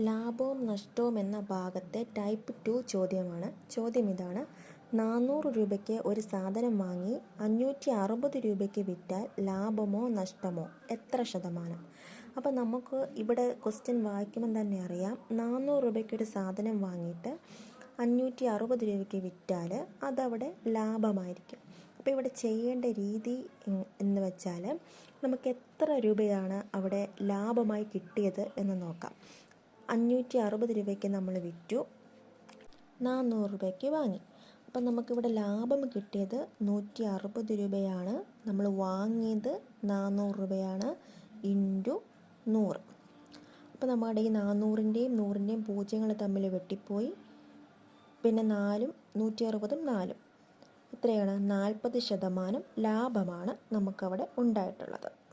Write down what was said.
ലാഭവും നഷ്ടവും എന്ന ഭാഗത്തെ ടൈപ്പ് ടു ചോദ്യമാണ്. ചോദ്യം ഇതാണ്. നാനൂറ് രൂപയ്ക്ക് ഒരു സാധനം വാങ്ങി അഞ്ഞൂറ്റി അറുപത് രൂപയ്ക്ക് വിറ്റാൽ ലാഭമോ നഷ്ടമോ? എത്ര ശതമാനം? അപ്പോൾ നമുക്ക് ഇവിടെ ക്വസ്റ്റ്യൻ വായിക്കുമ്പം തന്നെ അറിയാം. നാനൂറ് രൂപയ്ക്ക് ഒരു സാധനം വാങ്ങിയിട്ട് അഞ്ഞൂറ്റി അറുപത് രൂപയ്ക്ക് വിറ്റാൽ അതവിടെ ലാഭമായിരിക്കും. അപ്പോൾ ഇവിടെ ചെയ്യേണ്ട രീതി എന്ന് വെച്ചാൽ നമുക്ക് എത്ര രൂപയാണ് അവിടെ ലാഭമായി കിട്ടിയത് എന്ന് നോക്കാം. അഞ്ഞൂറ്റി അറുപത് രൂപയ്ക്ക് നമ്മൾ വിറ്റു. നാനൂറ് രൂപയ്ക്ക് വാങ്ങി. അപ്പം നമുക്കിവിടെ ലാഭം കിട്ടിയത് നൂറ്റി അറുപത് രൂപയാണ്. നമ്മൾ വാങ്ങിയത് നാനൂറ് രൂപയാണ് ഇന്റു നൂറ്. അപ്പോൾ നമ്മുടെ ഈ നാനൂറിന്റെയും നൂറിന്റെയും പൂജ്യങ്ങൾ തമ്മിൽ വെട്ടിപ്പോയി. പിന്നെ നാലും നൂറ്റി അറുപതും നാലും. എത്രയാണ് നാൽപ്പത് ശതമാനം ലാഭമാണ് നമുക്കവിടെ ഉണ്ടായിട്ടുള്ളത്.